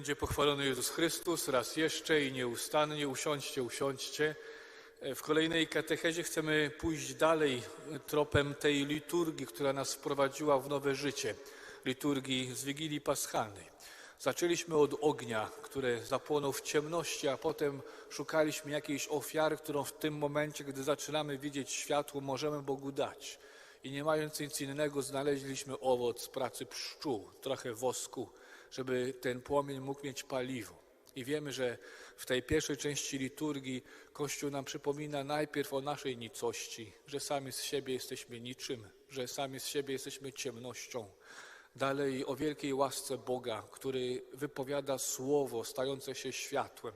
będzie pochwalony Jezus Chrystus raz jeszcze i nieustannie. Usiądźcie, usiądźcie. W kolejnej katechezie chcemy pójść dalej tropem tej liturgii, która nas wprowadziła w nowe życie, liturgii z Wigilii Paschalnej. Zaczęliśmy od ognia, który zapłonął w ciemności, a potem szukaliśmy jakiejś ofiary, którą w tym momencie, gdy zaczynamy widzieć światło, możemy Bogu dać. I nie mając nic innego, znaleźliśmy owoc pracy pszczół, trochę wosku, żeby ten płomień mógł mieć paliwo. I wiemy, że w tej pierwszej części liturgii Kościół nam przypomina najpierw o naszej nicości, że sami z siebie jesteśmy niczym, że sami z siebie jesteśmy ciemnością. Dalej o wielkiej łasce Boga, który wypowiada słowo stające się światłem.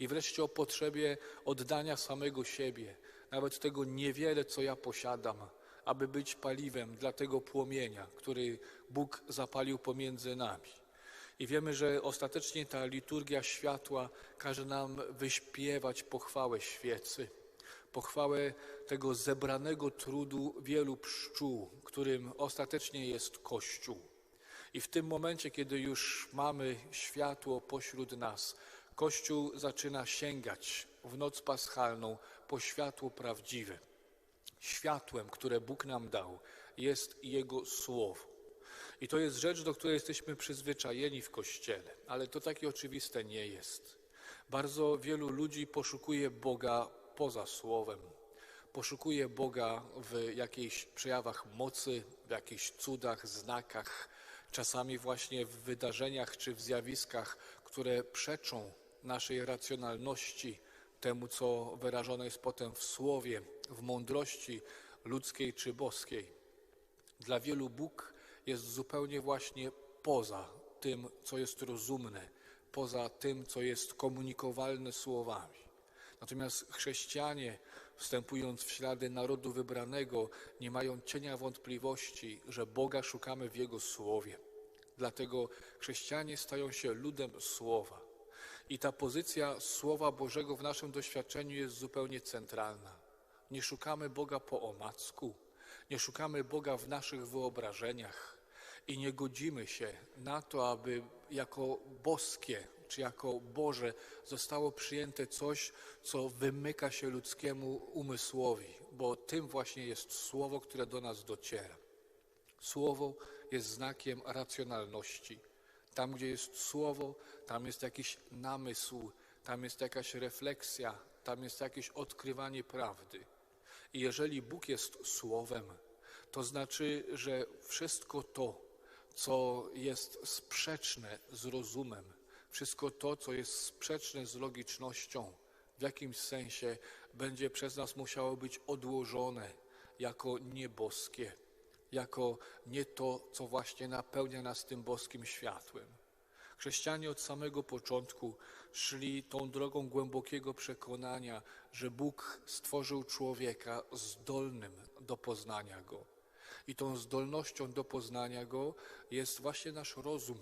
I wreszcie o potrzebie oddania samego siebie, nawet tego niewiele, co ja posiadam, aby być paliwem dla tego płomienia, który Bóg zapalił pomiędzy nami. I wiemy, że ostatecznie ta liturgia światła każe nam wyśpiewać pochwałę świecy, pochwałę tego zebranego trudu wielu pszczół, którym ostatecznie jest Kościół. I w tym momencie, kiedy już mamy światło pośród nas, Kościół zaczyna sięgać w noc paschalną po światło prawdziwe. Światłem, które Bóg nam dał, jest Jego Słowo. I to jest rzecz, do której jesteśmy przyzwyczajeni w Kościele, ale to takie oczywiste nie jest. Bardzo wielu ludzi poszukuje Boga poza Słowem. Poszukuje Boga w jakichś przejawach mocy, w jakichś cudach, znakach, czasami właśnie w wydarzeniach czy w zjawiskach, które przeczą naszej racjonalności, temu, co wyrażone jest potem w słowie, w mądrości ludzkiej czy boskiej. Dla wielu Bóg jest zupełnie właśnie poza tym, co jest rozumne, poza tym, co jest komunikowalne słowami. Natomiast chrześcijanie, wstępując w ślady narodu wybranego, nie mają cienia wątpliwości, że Boga szukamy w Jego słowie. Dlatego chrześcijanie stają się ludem słowa. I ta pozycja Słowa Bożego w naszym doświadczeniu jest zupełnie centralna. Nie szukamy Boga po omacku, nie szukamy Boga w naszych wyobrażeniach i nie godzimy się na to, aby jako boskie czy jako Boże zostało przyjęte coś, co wymyka się ludzkiemu umysłowi, bo tym właśnie jest słowo, które do nas dociera. Słowo jest znakiem racjonalności. Tam, gdzie jest słowo, tam jest jakiś namysł, tam jest jakaś refleksja, tam jest jakieś odkrywanie prawdy. I jeżeli Bóg jest słowem, to znaczy, że wszystko to, co jest sprzeczne z rozumem, wszystko to, co jest sprzeczne z logicznością, w jakimś sensie będzie przez nas musiało być odłożone jako nieboskie jako nie to, co właśnie napełnia nas tym boskim światłem. Chrześcijanie od samego początku szli tą drogą głębokiego przekonania, że Bóg stworzył człowieka zdolnym do poznania Go. I tą zdolnością do poznania Go jest właśnie nasz rozum.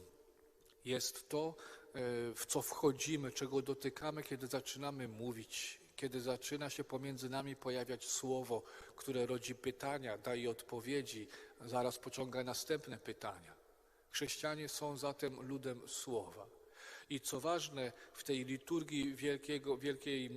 Jest to, e, w co wchodzimy, czego dotykamy, kiedy zaczynamy mówić, kiedy zaczyna się pomiędzy nami pojawiać słowo, które rodzi pytania, daje odpowiedzi, zaraz pociąga następne pytania. Chrześcijanie są zatem ludem słowa. I co ważne, w tej liturgii wielkiego, wielkiej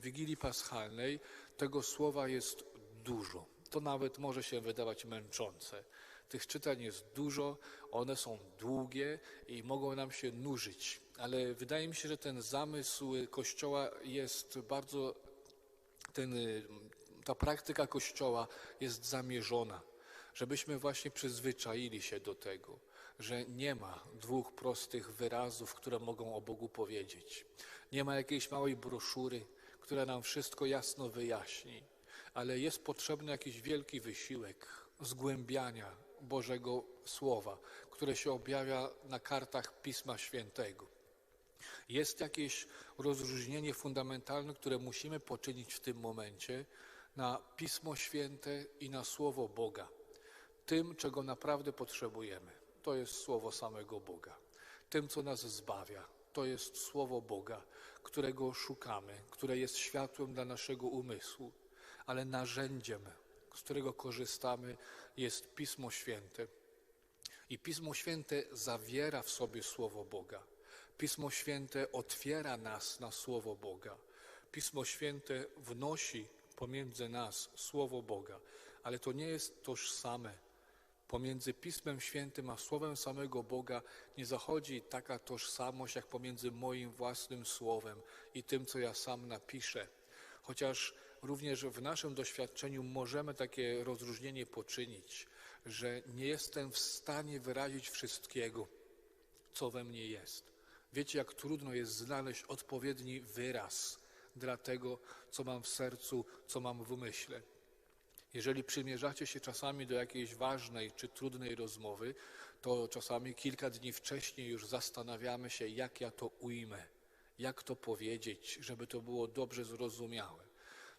Wigilii Paschalnej tego słowa jest dużo. To nawet może się wydawać męczące. Tych czytań jest dużo, one są długie i mogą nam się nużyć, ale wydaje mi się, że ten zamysł Kościoła jest bardzo, ten, ta praktyka Kościoła jest zamierzona, żebyśmy właśnie przyzwyczaili się do tego, że nie ma dwóch prostych wyrazów, które mogą o Bogu powiedzieć. Nie ma jakiejś małej broszury, która nam wszystko jasno wyjaśni, ale jest potrzebny jakiś wielki wysiłek zgłębiania Bożego Słowa, które się objawia na kartach Pisma Świętego. Jest jakieś rozróżnienie fundamentalne, które musimy poczynić w tym momencie na Pismo Święte i na Słowo Boga. Tym, czego naprawdę potrzebujemy, to jest Słowo samego Boga. Tym, co nas zbawia, to jest Słowo Boga, którego szukamy, które jest światłem dla naszego umysłu, ale narzędziem, z którego korzystamy, jest Pismo Święte. I Pismo Święte zawiera w sobie Słowo Boga. Pismo Święte otwiera nas na Słowo Boga. Pismo Święte wnosi pomiędzy nas Słowo Boga, ale to nie jest tożsame. Pomiędzy Pismem Świętym a Słowem samego Boga nie zachodzi taka tożsamość jak pomiędzy moim własnym Słowem i tym, co ja sam napiszę. Chociaż również w naszym doświadczeniu możemy takie rozróżnienie poczynić, że nie jestem w stanie wyrazić wszystkiego, co we mnie jest. Wiecie, jak trudno jest znaleźć odpowiedni wyraz dla tego, co mam w sercu, co mam w umyśle. Jeżeli przymierzacie się czasami do jakiejś ważnej czy trudnej rozmowy, to czasami kilka dni wcześniej już zastanawiamy się, jak ja to ujmę, jak to powiedzieć, żeby to było dobrze zrozumiałe.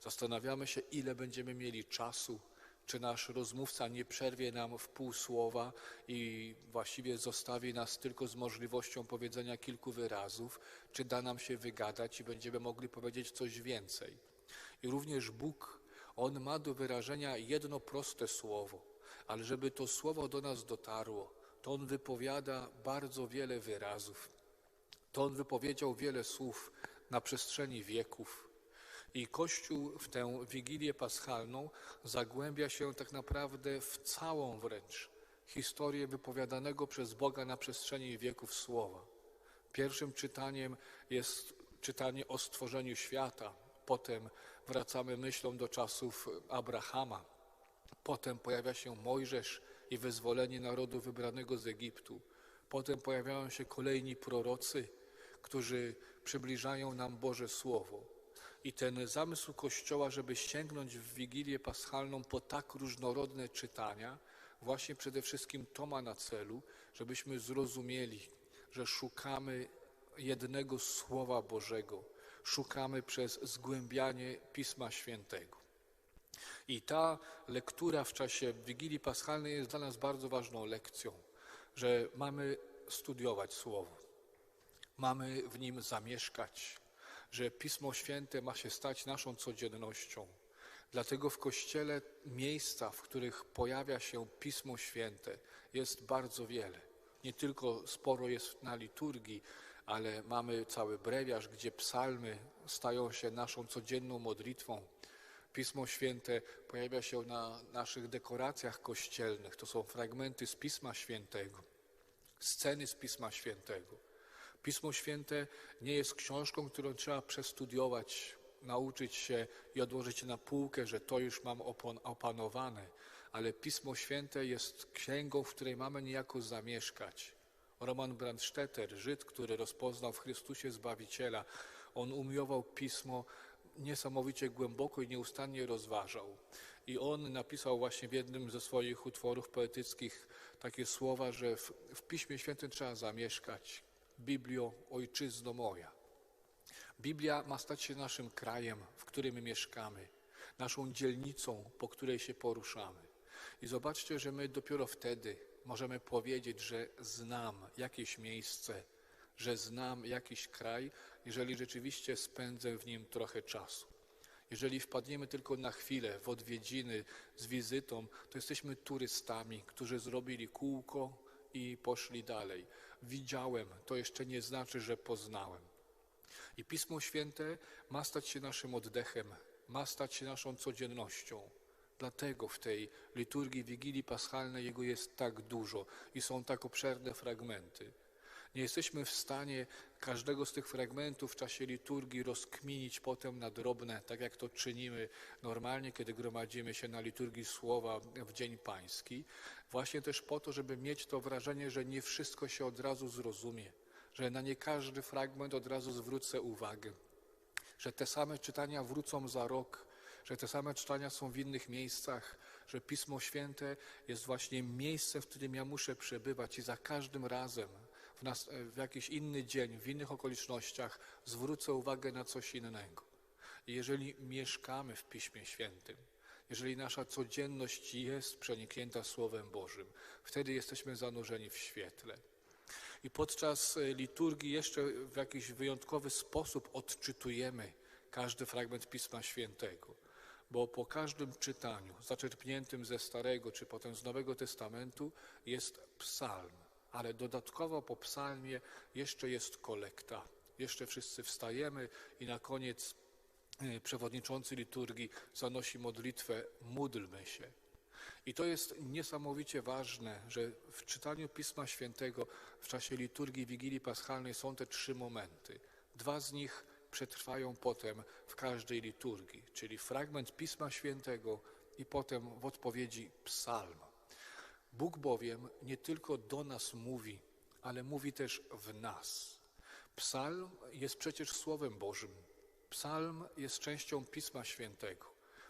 Zastanawiamy się, ile będziemy mieli czasu, czy nasz rozmówca nie przerwie nam w pół słowa i właściwie zostawi nas tylko z możliwością powiedzenia kilku wyrazów, czy da nam się wygadać i będziemy mogli powiedzieć coś więcej. I również Bóg, On ma do wyrażenia jedno proste słowo, ale żeby to słowo do nas dotarło, to On wypowiada bardzo wiele wyrazów. To On wypowiedział wiele słów na przestrzeni wieków. I Kościół w tę Wigilię Paschalną zagłębia się tak naprawdę w całą wręcz historię wypowiadanego przez Boga na przestrzeni wieków słowa. Pierwszym czytaniem jest czytanie o stworzeniu świata, potem wracamy myślą do czasów Abrahama, potem pojawia się Mojżesz i wyzwolenie narodu wybranego z Egiptu, potem pojawiają się kolejni prorocy, którzy przybliżają nam Boże Słowo. I ten zamysł Kościoła, żeby sięgnąć w Wigilię Paschalną po tak różnorodne czytania, właśnie przede wszystkim to ma na celu, żebyśmy zrozumieli, że szukamy jednego Słowa Bożego, szukamy przez zgłębianie Pisma Świętego. I ta lektura w czasie Wigilii Paschalnej jest dla nas bardzo ważną lekcją, że mamy studiować Słowo, mamy w nim zamieszkać, że Pismo Święte ma się stać naszą codziennością. Dlatego w Kościele miejsca, w których pojawia się Pismo Święte, jest bardzo wiele. Nie tylko sporo jest na liturgii, ale mamy cały brewiarz, gdzie psalmy stają się naszą codzienną modlitwą. Pismo Święte pojawia się na naszych dekoracjach kościelnych. To są fragmenty z Pisma Świętego, sceny z Pisma Świętego. Pismo Święte nie jest książką, którą trzeba przestudiować, nauczyć się i odłożyć na półkę, że to już mam opanowane, ale Pismo Święte jest księgą, w której mamy niejako zamieszkać. Roman Brandstetter, Żyd, który rozpoznał w Chrystusie Zbawiciela, on umiował Pismo niesamowicie głęboko i nieustannie rozważał. I on napisał właśnie w jednym ze swoich utworów poetyckich takie słowa, że w, w Piśmie Świętym trzeba zamieszkać. Biblio, ojczyzno moja. Biblia ma stać się naszym krajem, w którym mieszkamy, naszą dzielnicą, po której się poruszamy. I zobaczcie, że my dopiero wtedy możemy powiedzieć, że znam jakieś miejsce, że znam jakiś kraj, jeżeli rzeczywiście spędzę w nim trochę czasu. Jeżeli wpadniemy tylko na chwilę w odwiedziny z wizytą, to jesteśmy turystami, którzy zrobili kółko i poszli dalej. Widziałem, to jeszcze nie znaczy, że poznałem. I Pismo Święte ma stać się naszym oddechem, ma stać się naszą codziennością. Dlatego w tej liturgii Wigilii Paschalnej jego jest tak dużo i są tak obszerne fragmenty. Nie jesteśmy w stanie każdego z tych fragmentów w czasie liturgii rozkminić potem na drobne, tak jak to czynimy normalnie, kiedy gromadzimy się na liturgii słowa w Dzień Pański. Właśnie też po to, żeby mieć to wrażenie, że nie wszystko się od razu zrozumie, że na nie każdy fragment od razu zwrócę uwagę, że te same czytania wrócą za rok, że te same czytania są w innych miejscach, że Pismo Święte jest właśnie miejscem, w którym ja muszę przebywać i za każdym razem w, nas, w jakiś inny dzień, w innych okolicznościach zwrócę uwagę na coś innego. I jeżeli mieszkamy w Piśmie Świętym, jeżeli nasza codzienność jest przeniknięta Słowem Bożym, wtedy jesteśmy zanurzeni w świetle. I podczas e, liturgii jeszcze w jakiś wyjątkowy sposób odczytujemy każdy fragment Pisma Świętego. Bo po każdym czytaniu, zaczerpniętym ze Starego czy potem z Nowego Testamentu, jest psalm, ale dodatkowo po psalmie jeszcze jest kolekta. Jeszcze wszyscy wstajemy i na koniec e, przewodniczący liturgii zanosi modlitwę Módlmy się. I to jest niesamowicie ważne, że w czytaniu Pisma Świętego w czasie liturgii Wigilii Paschalnej są te trzy momenty. Dwa z nich przetrwają potem w każdej liturgii, czyli fragment Pisma Świętego i potem w odpowiedzi psalm. Bóg bowiem nie tylko do nas mówi, ale mówi też w nas. Psalm jest przecież Słowem Bożym. Psalm jest częścią Pisma Świętego.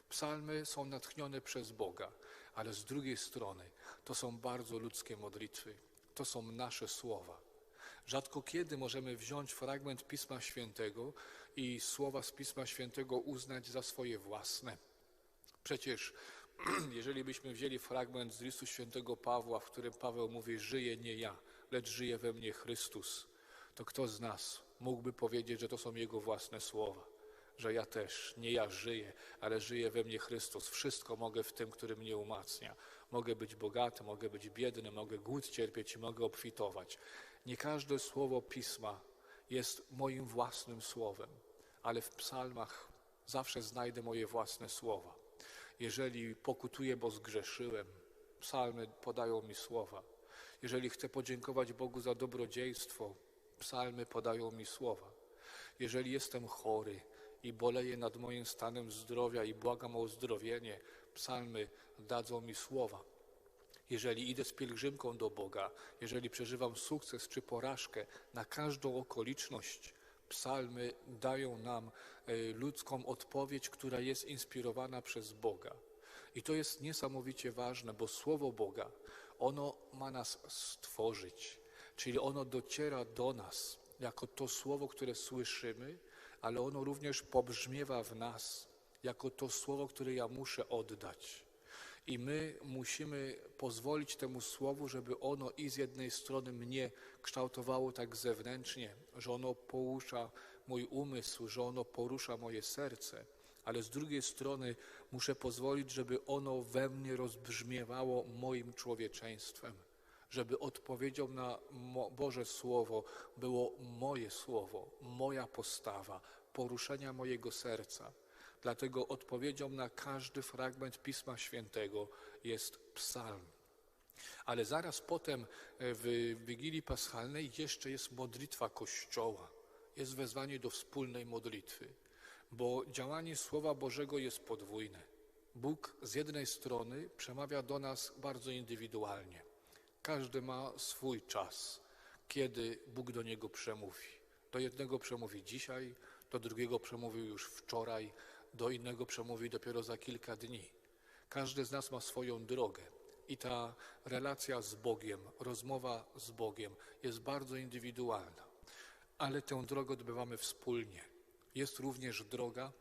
Psalmy są natchnione przez Boga, ale z drugiej strony to są bardzo ludzkie modlitwy. To są nasze słowa. Rzadko kiedy możemy wziąć fragment Pisma Świętego i słowa z Pisma Świętego uznać za swoje własne. Przecież jeżeli byśmy wzięli fragment z listu świętego Pawła, w którym Paweł mówi: Żyje nie ja, lecz żyje we mnie Chrystus, to kto z nas mógłby powiedzieć, że to są jego własne słowa? Że ja też, nie ja żyję, ale żyje we mnie Chrystus. Wszystko mogę w tym, który mnie umacnia. Mogę być bogaty, mogę być biedny, mogę głód cierpieć i mogę obfitować. Nie każde słowo pisma jest moim własnym słowem, ale w psalmach zawsze znajdę moje własne słowa. Jeżeli pokutuję, bo zgrzeszyłem, psalmy podają mi słowa. Jeżeli chcę podziękować Bogu za dobrodziejstwo, psalmy podają mi słowa. Jeżeli jestem chory i boleję nad moim stanem zdrowia i błagam o uzdrowienie, psalmy dadzą mi słowa. Jeżeli idę z pielgrzymką do Boga, jeżeli przeżywam sukces czy porażkę, na każdą okoliczność psalmy dają nam e, ludzką odpowiedź, która jest inspirowana przez Boga. I to jest niesamowicie ważne, bo Słowo Boga, ono ma nas stworzyć, czyli ono dociera do nas jako to Słowo, które słyszymy, ale ono również pobrzmiewa w nas jako to Słowo, które ja muszę oddać. I my musimy pozwolić temu słowu, żeby ono i z jednej strony mnie kształtowało tak zewnętrznie, że ono porusza mój umysł, że ono porusza moje serce, ale z drugiej strony muszę pozwolić, żeby ono we mnie rozbrzmiewało moim człowieczeństwem, żeby odpowiedzią na Boże Słowo było moje słowo, moja postawa, poruszenia mojego serca. Dlatego odpowiedzią na każdy fragment Pisma Świętego jest psalm. Ale zaraz potem e, w Wigilii Paschalnej jeszcze jest modlitwa Kościoła. Jest wezwanie do wspólnej modlitwy, bo działanie Słowa Bożego jest podwójne. Bóg z jednej strony przemawia do nas bardzo indywidualnie. Każdy ma swój czas, kiedy Bóg do niego przemówi. Do jednego przemówi dzisiaj, do drugiego przemówił już wczoraj, do innego przemówi dopiero za kilka dni. Każdy z nas ma swoją drogę i ta relacja z Bogiem, rozmowa z Bogiem jest bardzo indywidualna, ale tę drogę odbywamy wspólnie. Jest również droga,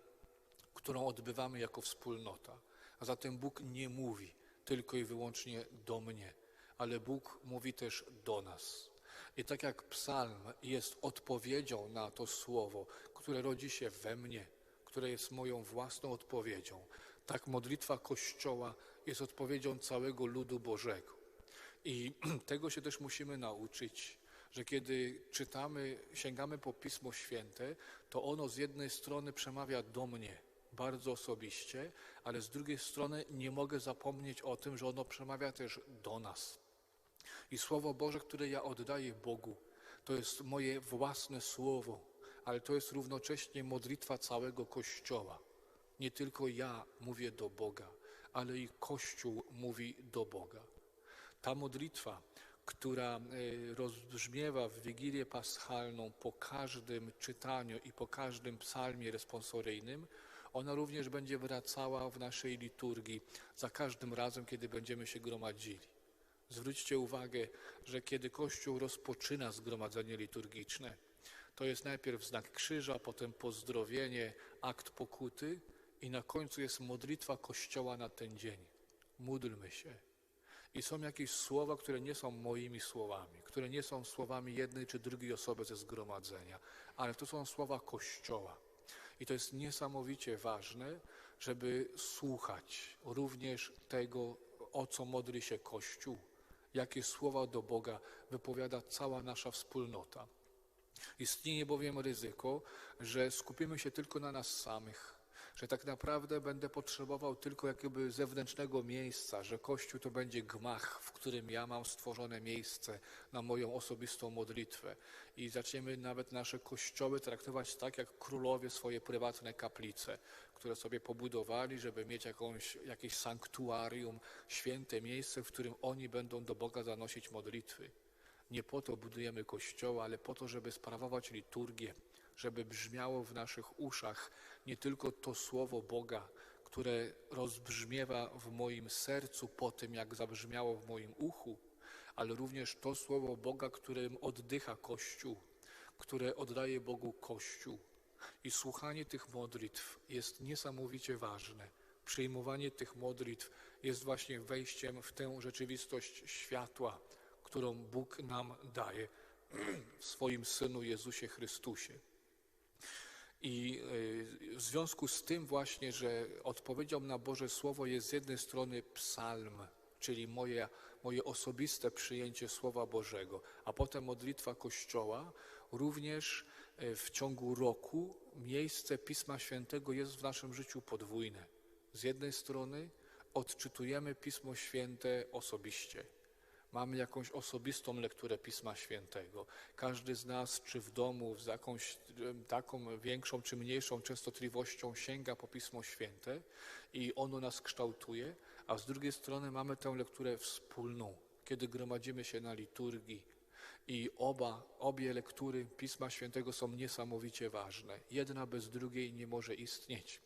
którą odbywamy jako wspólnota, a zatem Bóg nie mówi tylko i wyłącznie do mnie, ale Bóg mówi też do nas. I tak jak psalm jest odpowiedzią na to słowo, które rodzi się we mnie, które jest moją własną odpowiedzią. Tak modlitwa Kościoła jest odpowiedzią całego ludu Bożego. I tego się też musimy nauczyć, że kiedy czytamy, sięgamy po Pismo Święte, to ono z jednej strony przemawia do mnie bardzo osobiście, ale z drugiej strony nie mogę zapomnieć o tym, że ono przemawia też do nas. I Słowo Boże, które ja oddaję Bogu, to jest moje własne Słowo, ale to jest równocześnie modlitwa całego Kościoła. Nie tylko ja mówię do Boga, ale i Kościół mówi do Boga. Ta modlitwa, która e, rozbrzmiewa w Wigilię Paschalną po każdym czytaniu i po każdym psalmie responsoryjnym, ona również będzie wracała w naszej liturgii za każdym razem, kiedy będziemy się gromadzili. Zwróćcie uwagę, że kiedy Kościół rozpoczyna zgromadzenie liturgiczne, to jest najpierw znak krzyża, potem pozdrowienie, akt pokuty i na końcu jest modlitwa Kościoła na ten dzień. Módlmy się. I są jakieś słowa, które nie są moimi słowami, które nie są słowami jednej czy drugiej osoby ze zgromadzenia, ale to są słowa Kościoła. I to jest niesamowicie ważne, żeby słuchać również tego, o co modli się Kościół, jakie słowa do Boga wypowiada cała nasza wspólnota. Istnieje bowiem ryzyko, że skupimy się tylko na nas samych, że tak naprawdę będę potrzebował tylko jakby zewnętrznego miejsca, że Kościół to będzie gmach, w którym ja mam stworzone miejsce na moją osobistą modlitwę. I zaczniemy nawet nasze kościoły traktować tak, jak królowie swoje prywatne kaplice, które sobie pobudowali, żeby mieć jakąś, jakieś sanktuarium, święte miejsce, w którym oni będą do Boga zanosić modlitwy. Nie po to budujemy kościoły, ale po to, żeby sprawować liturgię, żeby brzmiało w naszych uszach nie tylko to słowo Boga, które rozbrzmiewa w moim sercu po tym, jak zabrzmiało w moim uchu, ale również to słowo Boga, którym oddycha Kościół, które oddaje Bogu Kościół. I słuchanie tych modlitw jest niesamowicie ważne. Przyjmowanie tych modlitw jest właśnie wejściem w tę rzeczywistość światła, którą Bóg nam daje w swoim Synu Jezusie Chrystusie. I y, w związku z tym właśnie, że odpowiedzią na Boże Słowo jest z jednej strony psalm, czyli moje, moje osobiste przyjęcie Słowa Bożego, a potem modlitwa Kościoła, również y, w ciągu roku miejsce Pisma Świętego jest w naszym życiu podwójne. Z jednej strony odczytujemy Pismo Święte osobiście, mamy jakąś osobistą lekturę Pisma Świętego. Każdy z nas, czy w domu, z jakąś taką większą czy mniejszą częstotliwością sięga po Pismo Święte i ono nas kształtuje, a z drugiej strony mamy tę lekturę wspólną, kiedy gromadzimy się na liturgii. I oba, obie lektury Pisma Świętego są niesamowicie ważne. Jedna bez drugiej nie może istnieć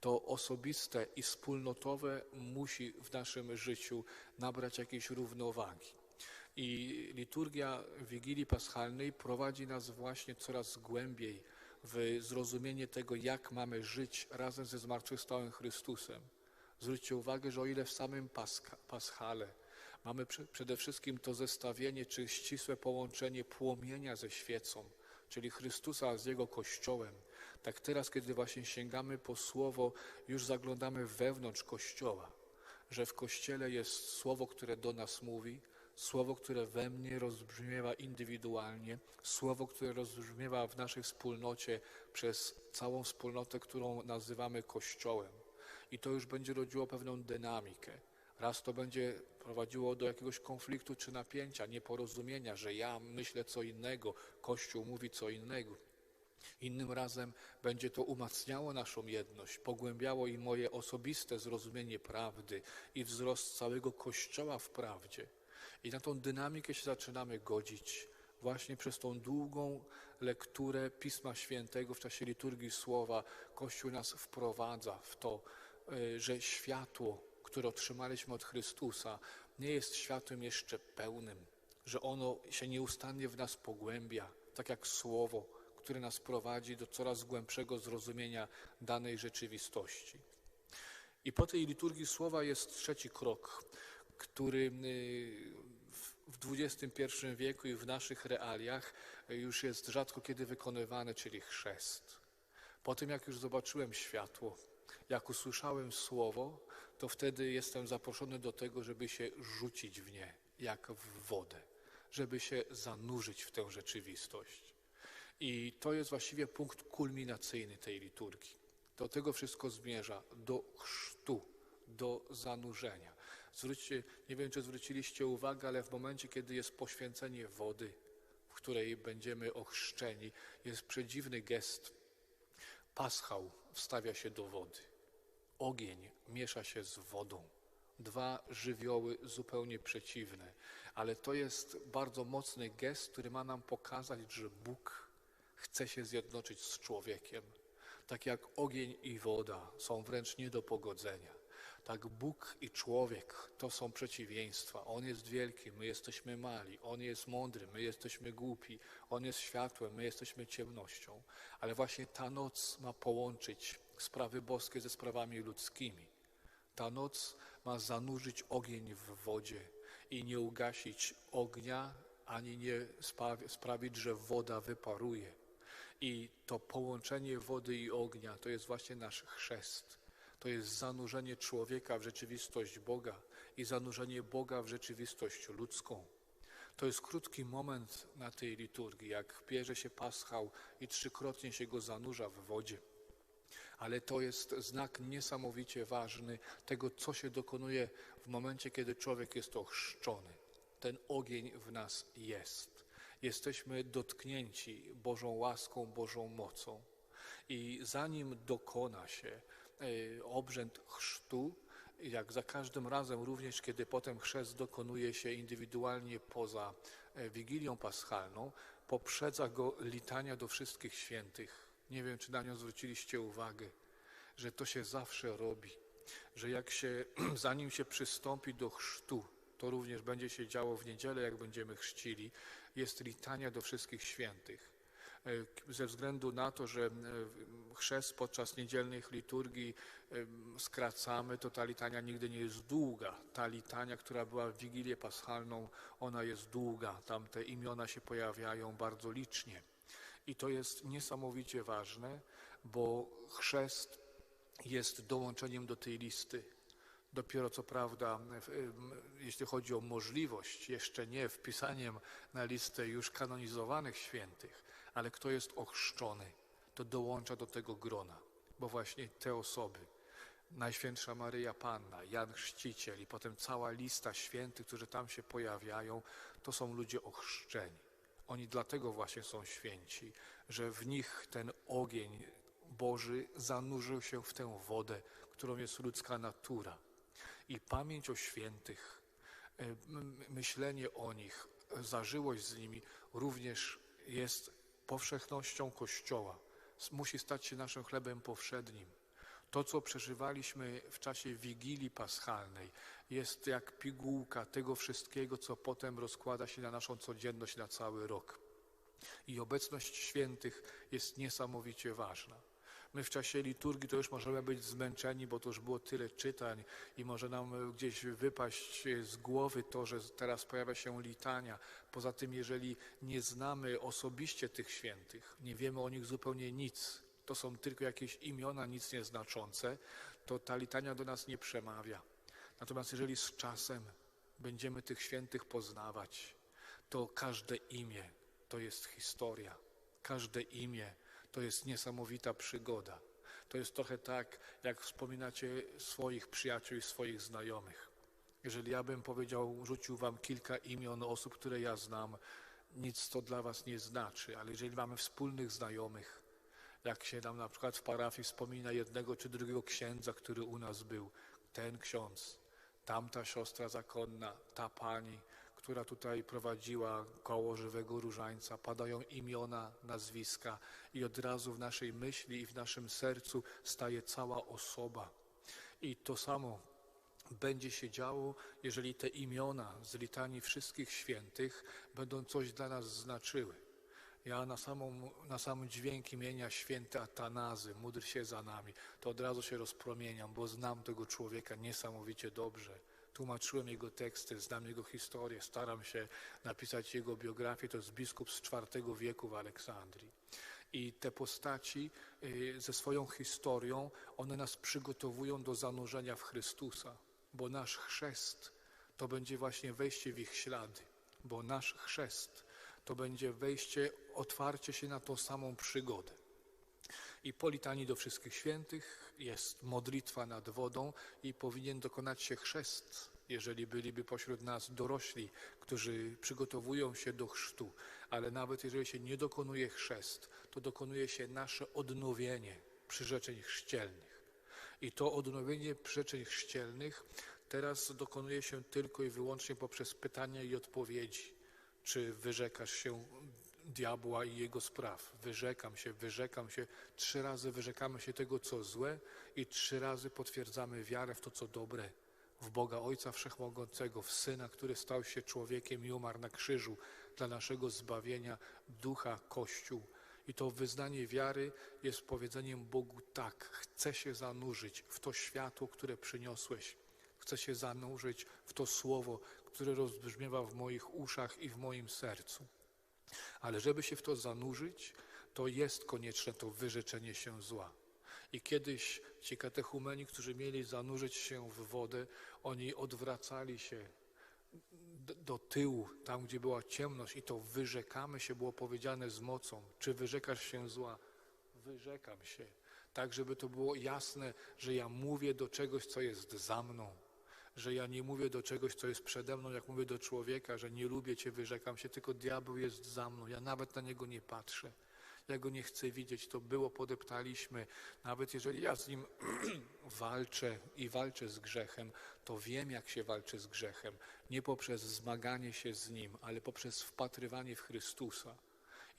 to osobiste i wspólnotowe musi w naszym życiu nabrać jakiejś równowagi. I liturgia Wigilii Paschalnej prowadzi nas właśnie coraz głębiej w zrozumienie tego, jak mamy żyć razem ze zmartwychwstałym Chrystusem. Zwróćcie uwagę, że o ile w samym Paska, Paschale mamy przede wszystkim to zestawienie czy ścisłe połączenie płomienia ze świecą, czyli Chrystusa z Jego Kościołem, tak teraz, kiedy właśnie sięgamy po Słowo, już zaglądamy wewnątrz Kościoła, że w Kościele jest Słowo, które do nas mówi, Słowo, które we mnie rozbrzmiewa indywidualnie, Słowo, które rozbrzmiewa w naszej wspólnocie przez całą wspólnotę, którą nazywamy Kościołem. I to już będzie rodziło pewną dynamikę. Raz to będzie prowadziło do jakiegoś konfliktu czy napięcia, nieporozumienia, że ja myślę co innego, Kościół mówi co innego. Innym razem będzie to umacniało naszą jedność, pogłębiało i moje osobiste zrozumienie prawdy i wzrost całego Kościoła w prawdzie. I na tą dynamikę się zaczynamy godzić właśnie przez tą długą lekturę Pisma Świętego w czasie liturgii Słowa. Kościół nas wprowadza w to, e, że światło, które otrzymaliśmy od Chrystusa, nie jest światłem jeszcze pełnym, że ono się nieustannie w nas pogłębia, tak jak Słowo który nas prowadzi do coraz głębszego zrozumienia danej rzeczywistości. I po tej liturgii słowa jest trzeci krok, który y, w XXI wieku i w naszych realiach już jest rzadko kiedy wykonywany, czyli chrzest. Po tym, jak już zobaczyłem światło, jak usłyszałem słowo, to wtedy jestem zaproszony do tego, żeby się rzucić w nie, jak w wodę, żeby się zanurzyć w tę rzeczywistość. I to jest właściwie punkt kulminacyjny tej liturgii. Do tego wszystko zmierza, do chrztu, do zanurzenia. Zwróćcie, nie wiem, czy zwróciliście uwagę, ale w momencie, kiedy jest poświęcenie wody, w której będziemy ochrzczeni, jest przedziwny gest. Paschał wstawia się do wody. Ogień miesza się z wodą. Dwa żywioły zupełnie przeciwne, ale to jest bardzo mocny gest, który ma nam pokazać, że Bóg chce się zjednoczyć z człowiekiem. Tak jak ogień i woda są wręcz nie do pogodzenia. Tak Bóg i człowiek to są przeciwieństwa. On jest wielki, my jesteśmy mali. On jest mądry, my jesteśmy głupi. On jest światłem, my jesteśmy ciemnością. Ale właśnie ta noc ma połączyć sprawy boskie ze sprawami ludzkimi. Ta noc ma zanurzyć ogień w wodzie i nie ugasić ognia, ani nie sprawić, że woda wyparuje. I to połączenie wody i ognia to jest właśnie nasz chrzest. To jest zanurzenie człowieka w rzeczywistość Boga i zanurzenie Boga w rzeczywistość ludzką. To jest krótki moment na tej liturgii, jak bierze się paschał i trzykrotnie się go zanurza w wodzie. Ale to jest znak niesamowicie ważny tego, co się dokonuje w momencie, kiedy człowiek jest ochrzczony. Ten ogień w nas jest. Jesteśmy dotknięci Bożą łaską, Bożą mocą. I zanim dokona się e, obrzęd chrztu, jak za każdym razem, również kiedy potem chrzest dokonuje się indywidualnie poza e, Wigilią Paschalną, poprzedza go litania do wszystkich świętych. Nie wiem, czy na nią zwróciliście uwagę, że to się zawsze robi, że jak się, zanim się przystąpi do chrztu, to również będzie się działo w niedzielę, jak będziemy chrzcili, jest litania do wszystkich świętych. E, ze względu na to, że e, chrzest podczas niedzielnych liturgii e, skracamy, to ta litania nigdy nie jest długa. Ta litania, która była w Wigilię Paschalną, ona jest długa. Tam te imiona się pojawiają bardzo licznie. I to jest niesamowicie ważne, bo chrzest jest dołączeniem do tej listy. Dopiero co prawda, jeśli chodzi o możliwość, jeszcze nie wpisaniem na listę już kanonizowanych świętych, ale kto jest ochrzczony, to dołącza do tego grona, bo właśnie te osoby, Najświętsza Maryja Panna, Jan Chrzciciel i potem cała lista świętych, którzy tam się pojawiają, to są ludzie ochrzczeni. Oni dlatego właśnie są święci, że w nich ten ogień Boży zanurzył się w tę wodę, którą jest ludzka natura. I pamięć o świętych, e, myślenie o nich, zażyłość z nimi również jest powszechnością Kościoła. Musi stać się naszym chlebem powszednim. To, co przeżywaliśmy w czasie Wigilii Paschalnej, jest jak pigułka tego wszystkiego, co potem rozkłada się na naszą codzienność na cały rok. I obecność świętych jest niesamowicie ważna. My w czasie liturgii to już możemy być zmęczeni, bo to już było tyle czytań i może nam gdzieś wypaść z głowy to, że teraz pojawia się litania. Poza tym, jeżeli nie znamy osobiście tych świętych, nie wiemy o nich zupełnie nic, to są tylko jakieś imiona nic nieznaczące, to ta litania do nas nie przemawia. Natomiast jeżeli z czasem będziemy tych świętych poznawać, to każde imię to jest historia. Każde imię to jest niesamowita przygoda. To jest trochę tak, jak wspominacie swoich przyjaciół i swoich znajomych. Jeżeli ja bym powiedział, rzucił wam kilka imion osób, które ja znam, nic to dla was nie znaczy, ale jeżeli mamy wspólnych znajomych, jak się nam na przykład w parafii wspomina jednego czy drugiego księdza, który u nas był, ten ksiądz, tamta siostra zakonna, ta pani, która tutaj prowadziła koło żywego różańca, padają imiona, nazwiska i od razu w naszej myśli i w naszym sercu staje cała osoba. I to samo będzie się działo, jeżeli te imiona z litanii wszystkich świętych będą coś dla nas znaczyły. Ja na, samą, na sam dźwięk imienia święty Atanazy, módl się za nami, to od razu się rozpromieniam, bo znam tego człowieka niesamowicie dobrze. Tłumaczyłem jego teksty, znam jego historię, staram się napisać jego biografię. To jest biskup z IV wieku w Aleksandrii. I te postaci y, ze swoją historią, one nas przygotowują do zanurzenia w Chrystusa, bo nasz chrzest to będzie właśnie wejście w ich ślady, bo nasz chrzest to będzie wejście, otwarcie się na tą samą przygodę. I po litanii do wszystkich świętych jest modlitwa nad wodą i powinien dokonać się chrzest, jeżeli byliby pośród nas dorośli, którzy przygotowują się do chrztu. Ale nawet jeżeli się nie dokonuje chrzest, to dokonuje się nasze odnowienie przyrzeczeń chrzcielnych. I to odnowienie przyrzeczeń chrzcielnych teraz dokonuje się tylko i wyłącznie poprzez pytania i odpowiedzi. Czy wyrzekasz się diabła i jego spraw. Wyrzekam się, wyrzekam się. Trzy razy wyrzekamy się tego, co złe i trzy razy potwierdzamy wiarę w to, co dobre. W Boga Ojca Wszechmogącego, w Syna, który stał się człowiekiem i umarł na krzyżu dla naszego zbawienia, ducha, Kościół. I to wyznanie wiary jest powiedzeniem Bogu tak, chcę się zanurzyć w to światło, które przyniosłeś. Chcę się zanurzyć w to słowo, które rozbrzmiewa w moich uszach i w moim sercu. Ale żeby się w to zanurzyć, to jest konieczne to wyrzeczenie się zła. I kiedyś ci katechumeni, którzy mieli zanurzyć się w wodę, oni odwracali się do tyłu, tam gdzie była ciemność i to wyrzekamy się było powiedziane z mocą. Czy wyrzekasz się zła? Wyrzekam się. Tak, żeby to było jasne, że ja mówię do czegoś, co jest za mną. Że ja nie mówię do czegoś, co jest przede mną, jak mówię do człowieka, że nie lubię cię, wyrzekam się, tylko diabeł jest za mną. Ja nawet na niego nie patrzę. Ja go nie chcę widzieć. To było, podeptaliśmy. Nawet jeżeli ja z nim walczę i walczę z grzechem, to wiem, jak się walczy z grzechem. Nie poprzez zmaganie się z nim, ale poprzez wpatrywanie w Chrystusa.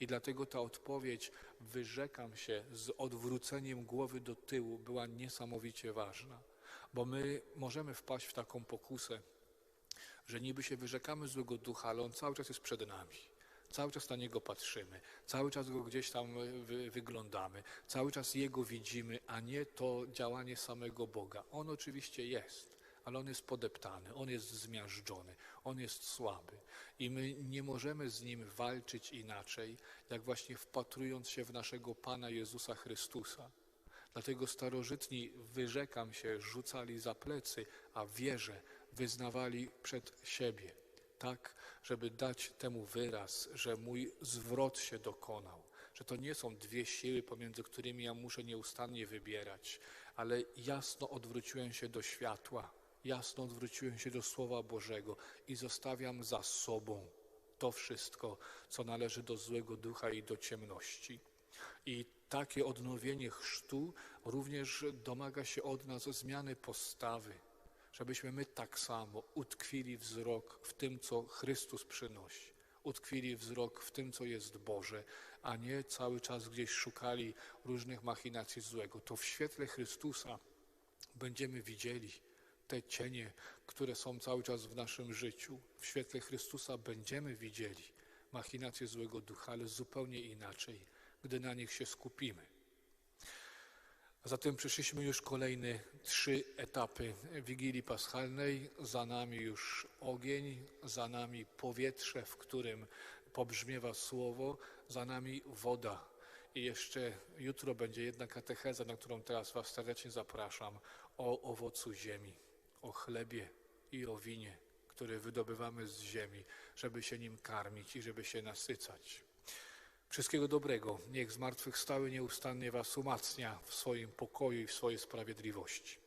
I dlatego ta odpowiedź, wyrzekam się z odwróceniem głowy do tyłu, była niesamowicie ważna. Bo my możemy wpaść w taką pokusę, że niby się wyrzekamy złego ducha, ale on cały czas jest przed nami. Cały czas na niego patrzymy, cały czas go gdzieś tam wy, wyglądamy, cały czas jego widzimy, a nie to działanie samego Boga. On oczywiście jest, ale on jest podeptany, on jest zmiażdżony, on jest słaby. I my nie możemy z nim walczyć inaczej, jak właśnie wpatrując się w naszego Pana Jezusa Chrystusa. Dlatego starożytni wyrzekam się, rzucali za plecy, a wierze wyznawali przed siebie, tak, żeby dać temu wyraz, że mój zwrot się dokonał, że to nie są dwie siły, pomiędzy którymi ja muszę nieustannie wybierać, ale jasno odwróciłem się do światła, jasno odwróciłem się do Słowa Bożego i zostawiam za sobą to wszystko, co należy do złego ducha i do ciemności. I takie odnowienie chrztu również domaga się od nas zmiany postawy, żebyśmy my tak samo utkwili wzrok w tym, co Chrystus przynosi, utkwili wzrok w tym, co jest Boże, a nie cały czas gdzieś szukali różnych machinacji złego. To w świetle Chrystusa będziemy widzieli te cienie, które są cały czas w naszym życiu. W świetle Chrystusa będziemy widzieli machinacje złego ducha, ale zupełnie inaczej, gdy na nich się skupimy. Zatem przyszliśmy już kolejne trzy etapy Wigilii Paschalnej. Za nami już ogień, za nami powietrze, w którym pobrzmiewa słowo, za nami woda. I jeszcze jutro będzie jedna katecheza, na którą teraz Was serdecznie zapraszam, o owocu ziemi, o chlebie i o winie, które wydobywamy z ziemi, żeby się nim karmić i żeby się nasycać. Wszystkiego dobrego. Niech zmartwychwstały nieustannie Was umacnia w swoim pokoju i w swojej sprawiedliwości.